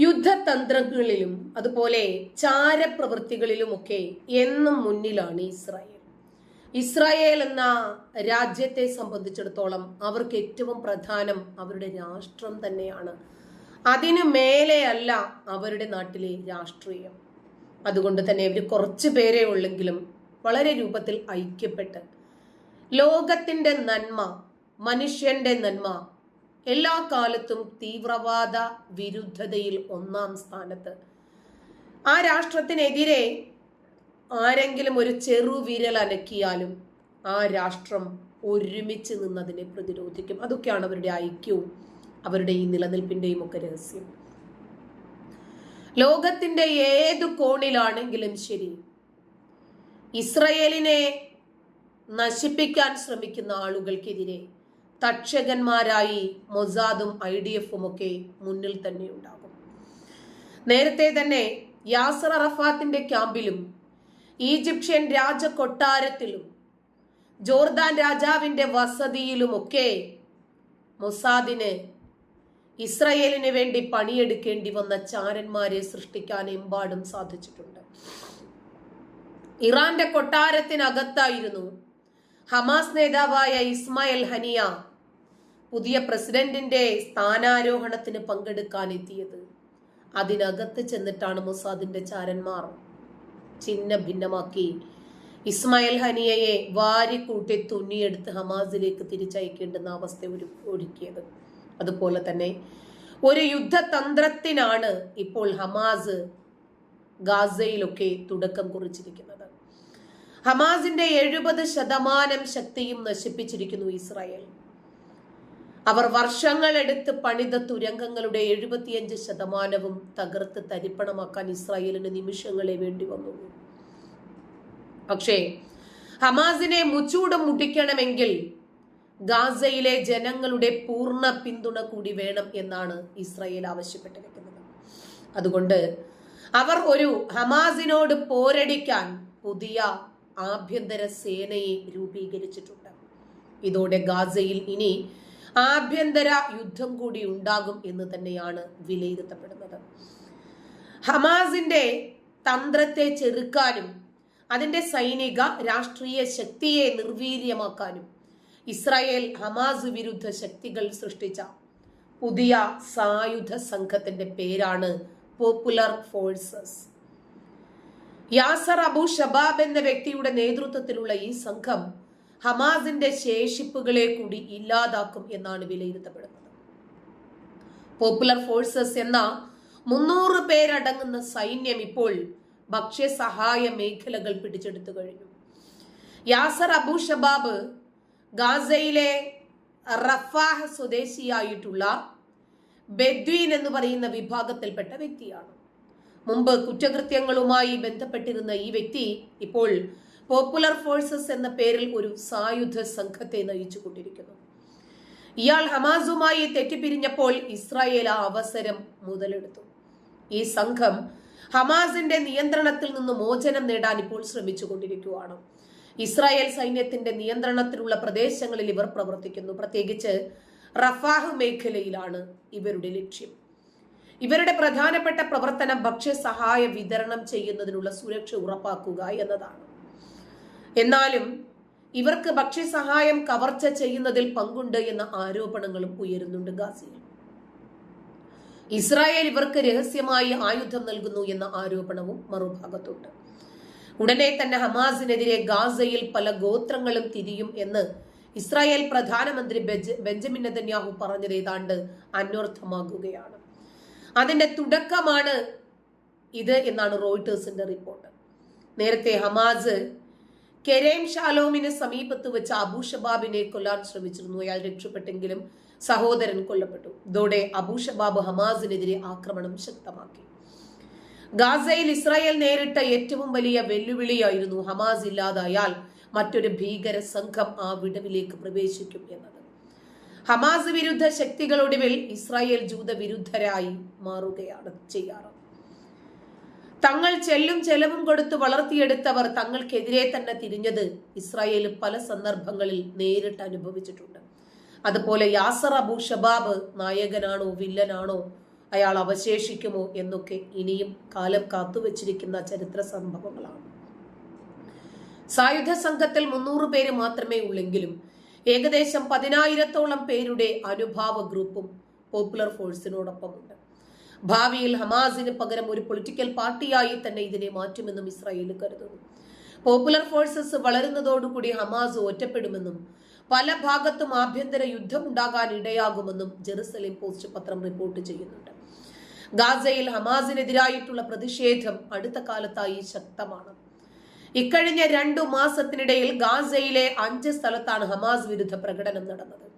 യുദ്ധതന്ത്രങ്ങളിലും അതുപോലെ ചാരപ്രവൃത്തികളിലുമൊക്കെ എന്നും മുന്നിലാണ് ഇസ്രായേൽ. ഇസ്രായേൽ എന്ന രാജ്യത്തെ സംബന്ധിച്ചിടത്തോളം അവർക്ക് ഏറ്റവും പ്രധാനം അവരുടെ രാഷ്ട്രം തന്നെയാണ്. അതിനു മേലെയല്ല അവരുടെ നാട്ടിലെ രാഷ്ട്രീയം. അതുകൊണ്ട് തന്നെ അവർ കുറച്ച് പേരെ ഉള്ളെങ്കിലും വളരെ രൂപത്തിൽ ഐക്യപ്പെട്ട് ലോകത്തിന്റെ നന്മ മനുഷ്യന്റെ നന്മ എല്ലാ കാലത്തും തീവ്രവാദ വിരുദ്ധതയിൽ ഒന്നാം സ്ഥാനത്ത്. ആ രാഷ്ട്രത്തിനെതിരെ ആരെങ്കിലും ഒരു ചെറുവിരൽ അനക്കിയാലും ആ രാഷ്ട്രം ഒരുമിച്ച് നിന്നതിനെ പ്രതിരോധിക്കും. അതൊക്കെയാണ് അവരുടെ ഐക്യവും അവരുടെ ഈ നിലനിൽപ്പിന്റെയും ഒക്കെ രഹസ്യം. ലോകത്തിന്റെ ഏത് കോണിലാണെങ്കിലും ശരി ഇസ്രയേലിനെ നശിപ്പിക്കാൻ ശ്രമിക്കുന്ന ആളുകൾക്കെതിരെ തക്ഷകന്മാരായി മൊസാദും ഐ ഡി എഫും ഒക്കെ മുന്നിൽ തന്നെ ഉണ്ടാകും. നേരത്തെ തന്നെ യാസർ അറഫാത്തിന്റെ ക്യാമ്പിലും ഈജിപ്ഷ്യൻ രാജ കൊട്ടാരത്തിലും ജോർദാൻ രാജാവിന്റെ വസതിയിലുമൊക്കെ മൊസാദിന് ഇസ്രയേലിന് വേണ്ടി പണിയെടുക്കേണ്ടി വന്ന ചാരന്മാരെ സൃഷ്ടിക്കാൻ എമ്പാടും സാധിച്ചിട്ടുണ്ട്. ഇറാന്റെ കൊട്ടാരത്തിനകത്തായിരുന്നു ഹമാസ് നേതാവായ ഇസ്മായിൽ ഹനിയ പുതിയ പ്രസിഡന്റിന്റെ സ്ഥാനാരോഹണത്തിന് പങ്കെടുക്കാൻ എത്തിയത് അതിനകത്ത് ചെന്നിട്ടാണ് മൊസാദിന്റെ ചാരന്മാർ. ചിഹ്ന ഭിന്നമാക്കി ഇസ്മായിൽ ഹനിയയെ വാരിക്കൂട്ടി തുന്നിയെടുത്ത് ഹമാസിലേക്ക് തിരിച്ചയക്കേണ്ടുന്ന അവസ്ഥ ഒരു ഒരുക്കിയത്. അതുപോലെ തന്നെ ഒരു യുദ്ധതന്ത്രത്തിനാണ് ഇപ്പോൾ ഹമാസ് ഗാസയിലൊക്കെ തുടക്കം കുറിച്ചിരിക്കുന്നത്. ഹമാസിന്റെ എഴുപത് ശതമാനം ശക്തിയും നശിപ്പിച്ചിരിക്കുന്നു ഇസ്രായേൽ. അവർ വർഷങ്ങളെടുത്ത് പണിത തുരങ്കങ്ങളുടെ എഴുപത്തിയഞ്ച് ശതമാനവും തകർത്ത് തരിപ്പണമാക്കാൻ ഇസ്രായേലിന് നിമിഷങ്ങളെ വേണ്ടി വന്നു. പക്ഷേ ഹമാസിനെ മുച്ചൂടം മുട്ടിക്കണമെങ്കിൽ ഗാസയിലെ ജനങ്ങളുടെ പൂർണ പിന്തുണ കൂടി വേണം എന്നാണ് ഇസ്രായേൽ ആവശ്യപ്പെട്ടിരിക്കുന്നത് അതുകൊണ്ട് അവർ ഒരു ഹമാസിനോട് പോരടിക്കാൻ പുതിയ ആഭ്യന്തര സേനയെ രൂപീകരിച്ചിട്ടുണ്ട്. ഇതോടെ ഗാസയിൽ ഇനി ആഭ്യന്തര യുദ്ധം കൂടി ഉണ്ടാകും എന്ന് തന്നെയാണ് വിലയിരുത്തപ്പെടുന്നത്. ഹമാസിന്റെ തന്ത്രത്തെ ചെറുക്കാനും അതിന്റെ സൈനിക രാഷ്ട്രീയ ശക്തിയെ നിർവീര്യമാക്കാനും ഇസ്രായേൽ ഹമാസ് വിരുദ്ധ ശക്തികൾ സൃഷ്ടിച്ച പുതിയ സായുധ സംഘത്തിന്റെ പേരാണ് popular forces Yasser Abu Shabab എന്ന വ്യക്തിയുടെ നേതൃത്വത്തിലുള്ള ഈ സംഘം ഹമാസിന്റെ ശേഷിപ്പുകളെ കൂടി ഇല്ലാതാക്കും എന്നാണ് വിലയിരുത്തപ്പെടുന്നത്. പോപ്പുലർ ഫോഴ്സസ് എന്ന മുന്നൂറ് പേരടങ്ങുന്ന സൈന്യം ഇപ്പോൾ ഭക്ഷ്യസഹായ മേഖലകൾ പിടിച്ചെടുത്തു കഴിഞ്ഞു. യാസർ അബു ഷബാബ് ഗാസയിലെ റഫാഹ് സ്വദേശിയായിട്ടുള്ള ബെദ്വീൻ എന്ന് പറയുന്ന വിഭാഗത്തിൽപ്പെട്ട വ്യക്തിയാണ്. മുമ്പ് കുറ്റകൃത്യങ്ങളുമായി ബന്ധപ്പെട്ടിരുന്ന ഈ വ്യക്തി ഇപ്പോൾ പോപ്പുലർ ഫോഴ്സസ് എന്ന പേരിൽ ഒരു സായുധ സംഘത്തെ നയിച്ചു കൊണ്ടിരിക്കുന്നു ഇയാൾ ഹമാസുമായി തെറ്റിപ്പിരിഞ്ഞപ്പോൾ ഇസ്രായേൽ ആ അവസരം മുതലെടുത്തു. ഈ സംഘം ഹമാസിന്റെ നിയന്ത്രണത്തിൽ നിന്ന് മോചനം നേടാൻ ഇപ്പോൾ ശ്രമിച്ചു കൊണ്ടിരിക്കുകയാണ് ഇസ്രായേൽ സൈന്യത്തിന്റെ നിയന്ത്രണത്തിലുള്ള പ്രദേശങ്ങളിൽ ഇവർ പ്രവർത്തിക്കുന്നു. പ്രത്യേകിച്ച് റഫാഹ് മേഖലയിലാണ് ഇവരുടെ ലക്ഷ്യം. ഇവരുടെ പ്രധാനപ്പെട്ട പ്രവർത്തനം ഭക്ഷ്യസഹായ വിതരണം ചെയ്യുന്നതിനുള്ള സുരക്ഷ ഉറപ്പാക്കുക എന്നതാണ്. എന്നാലും ഇവർക്ക് ഭക്ഷ്യസഹായം കവർച്ച ചെയ്യുന്നതിൽ പങ്കുണ്ട് എന്ന ആരോപണങ്ങളും ഉയരുന്നുണ്ട് ഗാസിയിൽ. ഇസ്രായേൽ ഇവർക്ക് രഹസ്യമായി ആയുധം നൽകുന്നു എന്ന ആരോപണവും മറുഭാഗത്തുണ്ട്. ഉടനെ തന്നെ ഹമാസിനെതിരെ ഗാസയിൽ പല ഗോത്രങ്ങളും തിരിയും എന്ന് ഇസ്രായേൽ പ്രധാനമന്ത്രി ബെഞ്ചമിൻ നെതന്യാഹു പറഞ്ഞത് ഏതാണ്ട് അന്വർത്ഥമാകുകയാണ് അതിന്റെ തുടക്കമാണ് ഇത് എന്നാണ് റോയിട്ടേഴ്സിന്റെ റിപ്പോർട്ട്. നേരത്തെ ഹമാസ് കെരേം ഷാലോമിന് സമീപത്ത് വെച്ച് അബൂഷബാബിനെ കൊല്ലാൻ ശ്രമിച്ചിരുന്നു. അയാൾ രക്ഷപ്പെട്ടെങ്കിലും സഹോദരൻ കൊല്ലപ്പെട്ടു. ഇതോടെ അബൂഷബാബ് ഹമാസിനെതിരെ ആക്രമണം ശക്തമാക്കി. ഗാസയിൽ ഇസ്രായേൽ നേരിട്ട ഏറ്റവും വലിയ വെല്ലുവിളിയായിരുന്നു ഹമാസ് ഇല്ലാതായാൽ മറ്റൊരു ഭീകര സംഘം ആ വിടവിലേക്ക് പ്രവേശിക്കും എന്നത്. ഹമാസ് വിരുദ്ധ ശക്തികളൊടുവിൽ ഇസ്രായേൽ ജൂത വിരുദ്ധരായി മാറുകയാണ് ചെയ്യാറ്. തങ്ങൾ ചെല്ലും ചെലവും കൊടുത്ത് വളർത്തിയെടുത്തവർ തങ്ങൾക്കെതിരെ തന്നെ തിരിഞ്ഞത് ഇസ്രായേൽ പല സന്ദർഭങ്ങളിൽ നേരിട്ട് അനുഭവിച്ചിട്ടുണ്ട്. അതുപോലെ യാസർ അബു ഷബാബ് നായകനാണോ വില്ലനാണോ അയാൾ അവശേഷിക്കുമോ എന്നൊക്കെ ഇനിയും കാലം കാത്തുവച്ചിരിക്കുന്ന ചരിത്ര സംഭവങ്ങളാണ്. സായുധ സംഘത്തിൽ മുന്നൂറ് പേര് മാത്രമേ ഉള്ളെങ്കിലും ഏകദേശം പതിനായിരത്തോളം പേരുടെ അനുഭാവ ഗ്രൂപ്പും പോപ്പുലർ ഫോഴ്സിനോടൊപ്പമുണ്ട്. ഭാവിയിൽ ഹമാസിന് പകരം ഒരു പൊളിറ്റിക്കൽ പാർട്ടിയായി തന്നെ ഇതിനെ മാറ്റുമെന്നും ഇസ്രായേൽ കരുതുന്നു. പോപ്പുലർ ഫോഴ്സസ് വളരുന്നതോടുകൂടി ഹമാസ് ഒറ്റപ്പെടുമെന്നും പല ഭാഗത്തും ആഭ്യന്തര യുദ്ധം ഉണ്ടാകാൻ ഇടയാകുമെന്നും ജെറുസലേം പോസ്റ്റ് പത്രം റിപ്പോർട്ട് ചെയ്യുന്നുണ്ട്. ഗാസയിൽ ഹമാസിനെതിരായിട്ടുള്ള പ്രതിഷേധം അടുത്ത കാലത്തായി ശക്തമാണ്. ഇക്കഴിഞ്ഞ രണ്ടു മാസത്തിനിടയിൽ ഗാസയിലെ അഞ്ച് സ്ഥലത്താണ് ഹമാസ് വിരുദ്ധ പ്രകടനം നടന്നത്.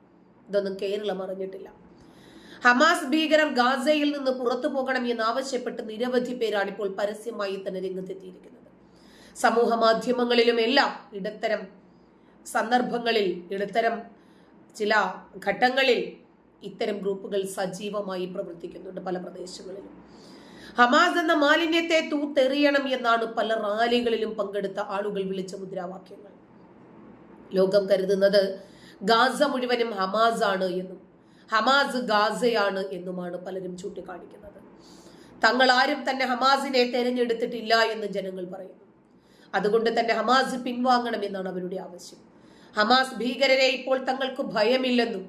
ഇതൊന്നും കേരളം അറിഞ്ഞിട്ടില്ല. ഹമാസ് ഭീകരർ ഗാസയിൽ നിന്ന് പുറത്തു പോകണം എന്നാവശ്യപ്പെട്ട് നിരവധി പേരാണ് ഇപ്പോൾ പരസ്യമായി തന്നെ രംഗത്തെത്തിയിരിക്കുന്നത്. സമൂഹ മാധ്യമങ്ങളിലും എല്ലാം ഇടത്തരം സന്ദർഭങ്ങളിൽ ഇടത്തരം ചില ഘട്ടങ്ങളിൽ ഇത്തരം ഗ്രൂപ്പുകൾ സജീവമായി പ്രവർത്തിക്കുന്നുണ്ട് പല പ്രദേശങ്ങളിലും. ഹമാസ് എന്ന മാലിന്യത്തെ തൂത്തെറിയണം എന്നാണ് പല റാലികളിലും പങ്കെടുത്ത ആളുകൾ വിളിച്ച മുദ്രാവാക്യങ്ങൾ. ലോകം കരുതുന്നത് ഗാസ മുഴുവനും ഹമാസ് ആണ് എന്നും ഹമാസ് ഗാസയാണ് എന്നുമാണ് പലരും ചൂണ്ടിക്കാണിക്കുന്നത്. തങ്ങൾ ആരും തന്നെ ഹമാസിനെ തെരഞ്ഞെടുത്തിട്ടില്ല എന്ന് ജനങ്ങൾ പറയുന്നു. അതുകൊണ്ട് തന്നെ ഹമാസ് പിൻവാങ്ങണമെന്നാണ് അവരുടെ ആവശ്യം. ഹമാസ് ഭീകരരെ ഇപ്പോൾ തങ്ങൾക്ക് ഭയമില്ലെന്നും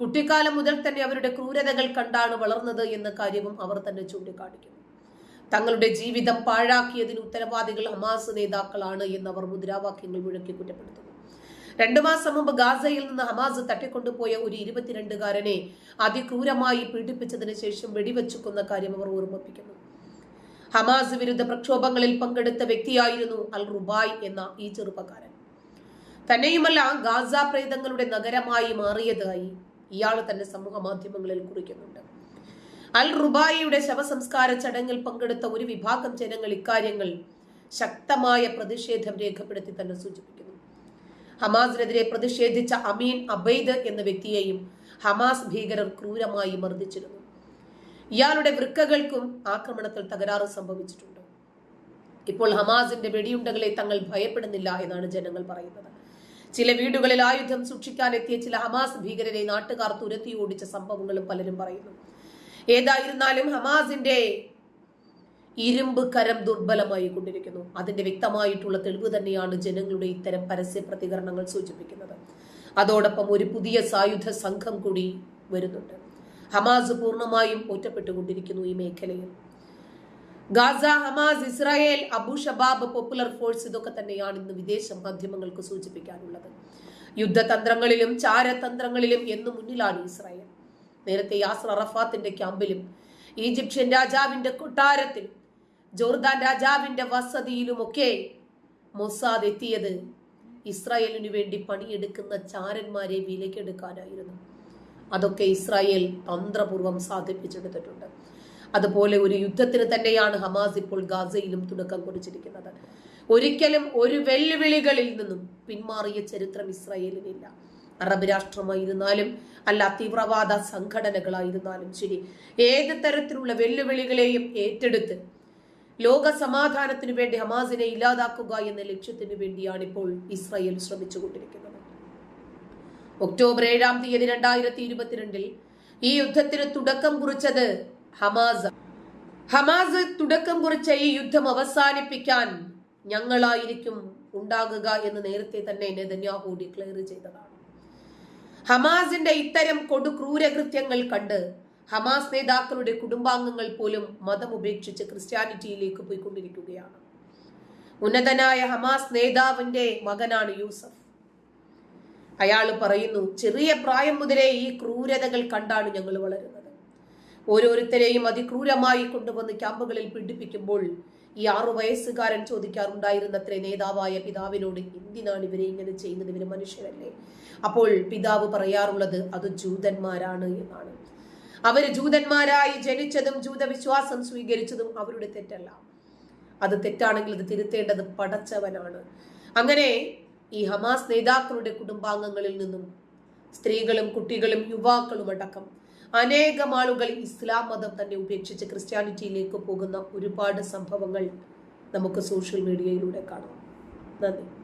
കുട്ടിക്കാലം മുതൽ തന്നെ അവരുടെ ക്രൂരതകൾ കണ്ടാണ് വളർന്നത് എന്ന കാര്യവും അവർ തന്നെ ചൂണ്ടിക്കാണിക്കുന്നു. തങ്ങളുടെ ജീവിതം പാഴാക്കിയതിന് ഉത്തരവാദികൾ ഹമാസ് നേതാക്കളാണ് എന്ന് അവർ മുദ്രാവാക്യങ്ങൾ മുഴക്കി കുറ്റപ്പെടുത്തുന്നു. രണ്ടു മാസം മുമ്പ് ഗാസയിൽ നിന്ന് ഹമാസ് തട്ടിക്കൊണ്ടുപോയ ഒരു ഇരുപത്തിരണ്ടുകാരനെ അതിക്രൂരമായി പീഡിപ്പിച്ചതിന് ശേഷം വെടിവെച്ചു കൊന്ന കാര്യം അവർ ഓർമ്മിപ്പിക്കുന്നു. ഹമാസ് വിരുദ്ധ പ്രക്ഷോഭങ്ങളിൽ പങ്കെടുത്ത വ്യക്തിയായിരുന്നു അൽ റുബായ് എന്ന ഈ ചെറുപ്പക്കാരൻ. തന്നെയുമല്ല ഗാസ പ്രേതങ്ങളുടെ നഗരമായി മാറിയതായി ഇയാൾ തന്നെ സമൂഹ മാധ്യമങ്ങളിൽ കുറിക്കുന്നുണ്ട്. അൽ റുബായിയുടെ ശവസംസ്കാര ചടങ്ങിൽ പങ്കെടുത്ത ഒരു വിഭാഗം ജനങ്ങൾ ഇക്കാര്യങ്ങൾ ശക്തമായ പ്രതിഷേധം രേഖപ്പെടുത്തി തന്നെ സൂചിപ്പിക്കുന്നു. ഹമാസിനെതിരെ പ്രതിഷേധിച്ച അമീൻ അബൈദ് എന്ന വ്യക്തിയെയും ഹമാസ് ഭീകരർ ക്രൂരമായി മർദ്ദിച്ചിരുന്നു. ഇയാളുടെ വൃക്കകൾക്കും ആക്രമണത്തിൽ തകരാറ് സംഭവിച്ചിട്ടുണ്ട്. ഇപ്പോൾ ഹമാസിന്റെ വെടിയുണ്ടകളെ തങ്ങൾ ഭയപ്പെടുന്നില്ല എന്നാണ് ജനങ്ങൾ പറയുന്നത്. ചില വീടുകളിൽ ആയുധം സൂക്ഷിക്കാൻ എത്തിയ ചില ഹമാസ് ഭീകരരെ നാട്ടുകാർ തുരത്തി ഓടിച്ച സംഭവങ്ങളും പലരും പറയുന്നു. ഏതായിരുന്നാലും ഹമാസിന്റെ ഇരുമ്പ് കരം ദുർബലമായി കൊണ്ടിരിക്കുന്നു അതിന്റെ വ്യക്തമായിട്ടുള്ള തെളിവ് തന്നെയാണ് ജനങ്ങളുടെ ഇത്തരം പരസ്യ പ്രതികരണങ്ങൾ സൂചിപ്പിക്കുന്നത്. അതോടൊപ്പം ഒരു പുതിയ സായുധ സംഘം കൂടി വരുന്നുണ്ട്. ഹമാസ് പൂർണമായും ഒറ്റപ്പെട്ടുകൊണ്ടിരിക്കുന്നു ഈ മേഖലയിൽ. Gaza Hamas Israel Abu Shabab popular force ഇതൊക്കെ തന്നെയാണ് ഇന്ന് വിദേശ മാധ്യമങ്ങൾക്ക് സൂചിപ്പിക്കാനുള്ളത്. യുദ്ധതന്ത്രങ്ങളിലും ചാരതന്ത്രങ്ങളിലും എന്നു മുന്നിലാണ് ഇസ്രായേൽ. നേരത്തെ യാസർ അറഫാത്തിന്റെ ക്യാമ്പിലും ഈജിപ്ഷ്യൻ രാജാവിന്റെ കൊട്ടാരത്തിലും ജോർദാൻ രാജാവിന്റെ വസതിയിലുമൊക്കെ മൊസാദ് എത്തിയത്. ഇസ്രായേലിനു വേണ്ടി പണിയെടുക്കുന്ന ചാരന്മാരെ വിലക്കെടുക്കാനായിരുന്നു അതൊക്കെ ഇസ്രായേൽ തന്ത്രപൂർവം സാധിപ്പിച്ചെടുത്തിട്ടുണ്ട്. അതുപോലെ ഒരു യുദ്ധത്തിന് തന്നെയാണ് ഹമാസ് ഇപ്പോൾ ഗാസയിലും തുടക്കം കുറിച്ചിരിക്കുന്നത്. ഒരിക്കലും ഒരു വെല്ലുവിളികളിൽ നിന്നും പിന്മാറിയ ചരിത്രം ഇസ്രായേലിനില്ല. അറബ് രാഷ്ട്രമായിരുന്നാലും അല്ല തീവ്രവാദ സംഘടനകളായിരുന്നാലും ശരി ഏത് തരത്തിലുള്ള വെല്ലുവിളികളെയും ഏറ്റെടുത്ത് ലോക സമാധാനത്തിനു വേണ്ടി ഹമാസിനെ ഇല്ലാതാക്കുക എന്ന ലക്ഷ്യത്തിനു വേണ്ടിയാണ് ഇപ്പോൾ ഇസ്രായേൽ ശ്രമിച്ചുകൊണ്ടിരിക്കുന്നത്. ഒക്ടോബർ ഏഴാം തീയതി രണ്ടായിരത്തി ഇരുപത്തിരണ്ടിൽ ഈ യുദ്ധത്തിന് തുടക്കം കുറിച്ചത് ഹമാസ്. ഹമാസ് തുടക്കം കുറിച്ച ഈ യുദ്ധം അവസാനിപ്പിക്കാൻ ഞങ്ങളായിരിക്കും ഉണ്ടാകുക എന്ന് നേരത്തെ തന്നെ നെതന്യാഹു ഡിക്ലെയർ ചെയ്തതാണ്. ഹമാസിന്റെ ഇത്തരം കൊടുക്രൂരകൃത്യങ്ങൾ കണ്ട് ഹമാസ് നേതാക്കളുടെ കുടുംബാംഗങ്ങൾ പോലും മതം ഉപേക്ഷിച്ച് ക്രിസ്ത്യാനിറ്റിയിലേക്ക് പോയിക്കൊണ്ടിരിക്കുകയാണ്. ഉന്നതനായ ഹമാസ് നേതാവിന്റെ മകനാണ് യൂസഫ്. അയാൾ പറയുന്നു ചെറിയ പ്രായം മുതലേ ഈ ക്രൂരതകൾ കണ്ടാണ് ഞങ്ങൾ വളരുന്നത്. ഓരോരുത്തരെയും അതിക്രൂരമായി കൊണ്ടുവന്ന് ക്യാമ്പുകളിൽ പീഡിപ്പിക്കുമ്പോൾ ഈ ആറു വയസ്സുകാരൻ ചോദിക്കാറുണ്ടായിരുന്നത്രേ നേതാവായ പിതാവിനോട് എന്തിനാണ് ഇവരെ ഇങ്ങനെ ചെയ്യുന്നത്? ഇവർ മനുഷ്യരല്ലേ? അപ്പോൾ പിതാവ് പറയാറുള്ളത് അത് ജൂതന്മാരാണ് എന്നാണ്. അവർ ജൂതന്മാരായി ജനിച്ചതും ജൂതവിശ്വാസം സ്വീകരിച്ചതും അവരുടെ തെറ്റല്ല. അത് തെറ്റാണെങ്കിൽ അത് തിരുത്തേണ്ടത് പടച്ചവനാണ്. അങ്ങനെ ഈ ഹമാസ് നേതാക്കളുടെ കുടുംബാംഗങ്ങളിൽ നിന്നും സ്ത്രീകളും കുട്ടികളും യുവാക്കളും അടക്കം അനേകം ആളുകൾ ഇസ്ലാം മതം തന്നെ ഉപേക്ഷിച്ച് ക്രിസ്ത്യാനിറ്റിയിലേക്ക് പോകുന്ന ഒരുപാട് സംഭവങ്ങൾ നമുക്ക് സോഷ്യൽ മീഡിയയിലൂടെ കാണാം. നന്ദി.